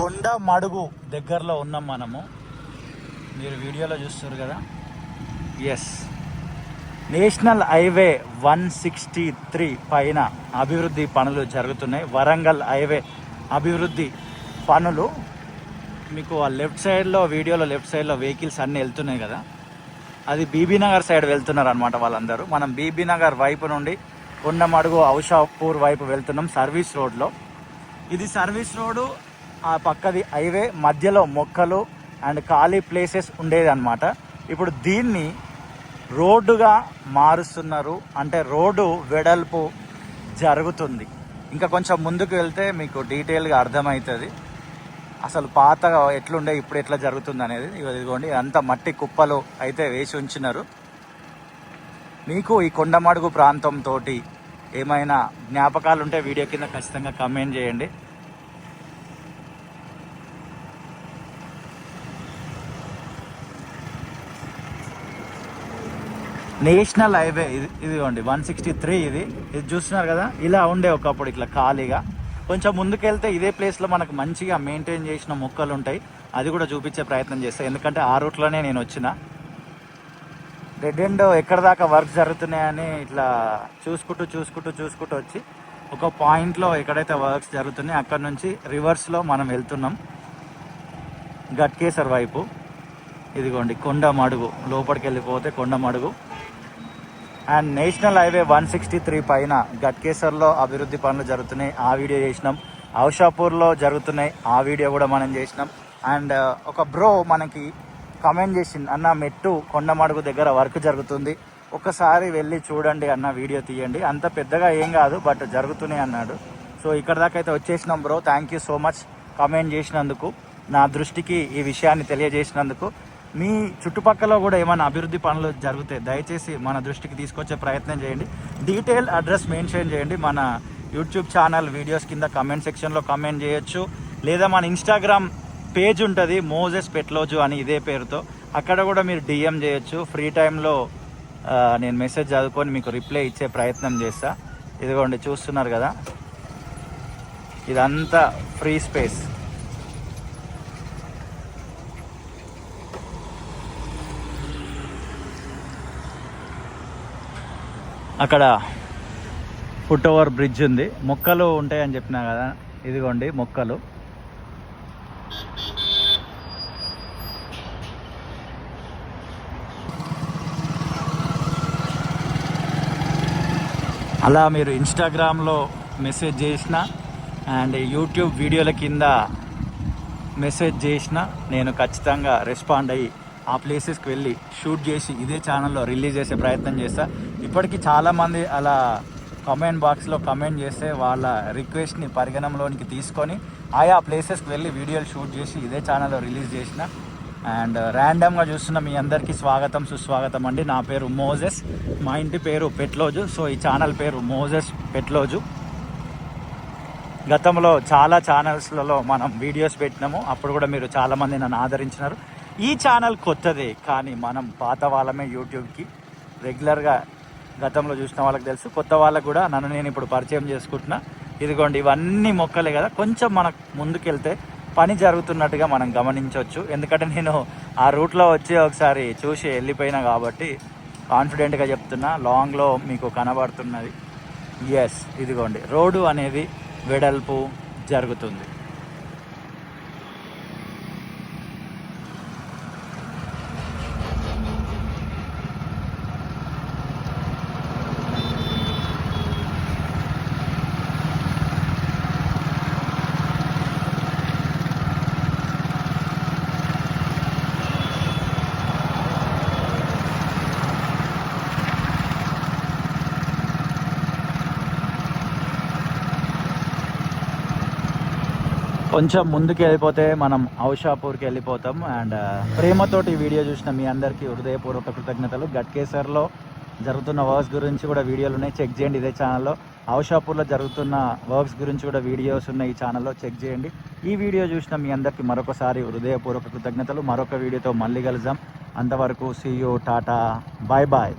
కొండ మడుగు దగ్గరలో ఉన్నాం మనము. మీరు వీడియోలో చూస్తారు కదా? Yes national highway one sixty three పైన అభివృద్ధి పనులు జరుగుతున్నాయి. వరంగల్ హైవే అభివృద్ధి పనులు. మీకు ఆ లెఫ్ట్ సైడ్లో వీడియోలో లెఫ్ట్ సైడ్లో వెహికల్స్ అన్నీ వెళ్తున్నాయి కదా? అది బీబీ నగర్ సైడ్ వెళ్తున్నారు అనమాట వాళ్ళందరూ. మనం బీబీ నగర్ వైపు నుండి కొండమడుగు ఔషాపూర్ వైపు వెళ్తున్నాం సర్వీస్ రోడ్లో. ఇది సర్వీస్ రోడ్డు ఆ పక్కది హైవే మధ్యలో మొక్కలు అండ్ ఖాళీ ప్లేసెస్ ఉండేది అనమాట ఇప్పుడు దీన్ని రోడ్డుగా మారుస్తున్నారు. అంటే రోడ్డు వెడల్పు జరుగుతుంది. ఇంకా కొంచెం ముందుకు వెళ్తే మీకు డీటెయిల్గా అర్థమవుతుంది. అసలు పాతగా ఎట్లుండే ఇప్పుడు ఎట్లా జరుగుతుంది అనేది ఇదిగోండి. అంత మట్టి కుప్పలు అయితే వేసి ఉంచినారు. మీకు ఈ కొండమడుగు ప్రాంతంతో ఏమైనా జ్ఞాపకాలు ఉంటే వీడియో కింద ఖచ్చితంగా కమెంట్ చేయండి. నేషనల్ హైవే ఇది ఇదిగోండి వన్ సిక్స్టీ త్రీ ఇది. ఇది చూస్తున్నారు కదా? ఇలా ఉండే ఒకప్పుడు ఇట్లా ఖాళీగా. కొంచెం ముందుకెళ్తే ఇదే ప్లేస్లో మనకు మంచిగా మెయింటైన్ చేసిన మొక్కలు ఉంటాయి. అది కూడా చూపించే ప్రయత్నం చేస్తాను ఎందుకంటే ఆ రూట్లోనే నేను వచ్చిన. రెడ్ ఎండ్ ఎక్కడ దాకా వర్క్ జరుగుతున్నాయని ఇట్లా చూసుకుంటూ చూసుకుంటూ చూసుకుంటూ వచ్చి ఒక పాయింట్లో ఎక్కడైతే వర్క్స్ జరుగుతున్నాయి అక్కడ నుంచి రివర్స్లో మనం వెళ్తున్నాం. గట్కేసర్ వైపు. ఇదిగోండి కొండ మడుగు. లోపలికి వెళ్ళిపోతే Konda Madugu. And national highway one sixty three పైన గట్కేసర్లో అభివృద్ధి పనులు జరుగుతున్నాయి. ఆ వీడియో చేసినాం. ఔషాపూర్లో జరుగుతున్నాయి. ఆ వీడియో కూడా మనం చేసినాం. అండ్ uh, ఒక బ్రో మనకి కమెంట్ చేసింది అన్న మెట్టు కొండమడుగు దగ్గర వర్క్ జరుగుతుంది. ఒకసారి వెళ్ళి చూడండి అన్న వీడియో తీయండి. అంత పెద్దగా ఏం కాదు బట్ జరుగుతున్నాయి అన్నాడు. సో ఇక్కడ దాకా అయితే వచ్చేసినాం bro. Thank you so much comment చేసినందుకు నా దృష్టికి ఈ విషయాన్ని తెలియజేసినందుకు. మీ చుట్టుపక్కల కూడా ఏమైనా అభివృద్ధి పనులు జరిగితే దయచేసి మన దృష్టికి తీసుకొచ్చే ప్రయత్నం చేయండి. డీటెయిల్ అడ్రస్ మెన్షన్ చేయండి. మన యూట్యూబ్ ఛానల్ వీడియోస్ కింద కమెంట్ సెక్షన్లో కమెంట్ చేయొచ్చు. లేదా మన ఇన్స్టాగ్రామ్ పేజ్ ఉంటుంది మోజెస్ పెట్లోజు అని ఇదే పేరుతో. అక్కడ కూడా మీరు డిఎం చేయొచ్చు. ఫ్రీ టైంలో నేను మెసేజ్ చదువుకొని మీకు రిప్లై ఇచ్చే ప్రయత్నం చేస్తా. ఇదిగోండి చూస్తున్నారు కదా? ఇదంతా ఫ్రీ స్పేస్ అక్కడ ఫుట్ ఓవర్ బ్రిడ్జ్ ఉంది. మొక్కలు ఉంటాయని చెప్పినా కదా ఇదిగోండి మొక్కలు. అలా మీరు ఇన్స్టాగ్రామ్లో మెసేజ్ చేసిన అండ్ యూట్యూబ్ వీడియోల కింద మెసేజ్ చేసిన నేను ఖచ్చితంగా రెస్పాండ్ అయ్యి ఆ ప్లేసెస్కి వెళ్ళి షూట్ చేసి ఇదే ఛానల్లో రిలీజ్ చేసే ప్రయత్నం చేస్తా. ఇప్పటికీ చాలామంది అలా కామెంట్ బాక్స్లో కమెంట్ చేస్తే వాళ్ళ రిక్వెస్ట్ని పరిగణంలోనికి తీసుకొని ఆయా ప్లేసెస్కి వెళ్ళి వీడియోలు షూట్ చేసి ఇదే ఛానల్లో రిలీజ్ చేసిన. అండ్ ర్యాండమ్గా uh, చూస్తున్న మీ అందరికీ స్వాగతం సుస్వాగతం అండి. నా పేరు మోజెస్. మా ఇంటి పేరు పెట్లోజు. సో ఈ ఛానల్ పేరు మోజెస్ పెట్లోజు. గతంలో చాలా ఛానల్స్లలో మనం వీడియోస్ పెట్టినాము. అప్పుడు కూడా మీరు చాలామంది నన్ను ఆదరించినారు. ఈ ఛానల్ కొత్తదే కానీ మనం పాత వాళ్ళమే యూట్యూబ్కి రెగ్యులర్గా గతంలో చూసిన వాళ్ళకి తెలుసు. కొత్త వాళ్ళకు కూడా నన్ను నేను ఇప్పుడు పరిచయం చేసుకుంటున్నా. ఇదిగోండి ఇవన్నీ మొక్కలే కదా. కొంచెం మనకు ముందుకెళ్తే పని జరుగుతున్నట్టుగా మనం గమనించవచ్చు. ఎందుకంటే నేను ఆ రూట్లో వచ్చి ఒకసారి చూసి వెళ్ళిపోయినా కాబట్టి కాన్ఫిడెంట్గా చెప్తున్నా. లాంగ్లో మీకు కనబడుతున్నది. ఎస్ ఇదిగోండి రోడ్డు అనేది వెడల్పు జరుగుతుంది. కొంచెం ముందుకు వెళ్ళిపోతే మనం ఔషాపూర్కి వెళ్ళిపోతాం. అండ్ ప్రేమతోటి ఈ వీడియో చూసిన మీ అందరికీ హృదయపూర్వక కృతజ్ఞతలు. గట్కేసర్లో జరుగుతున్న వర్క్స్ గురించి కూడా వీడియోలు ఉన్నాయి. చెక్ చేయండి ఇదే ఛానల్లో. ఔషాపూర్లో జరుగుతున్న వర్క్స్ గురించి కూడా వీడియోస్ ఉన్నాయి ఈ ఛానల్లో. చెక్ చేయండి. ఈ వీడియో చూసిన మీ అందరికీ మరొకసారి హృదయపూర్వక కృతజ్ఞతలు. మరొక వీడియోతో మళ్ళీ కలుద్దాం. అంతవరకు సీయూ టాటా బాయ్ బాయ్.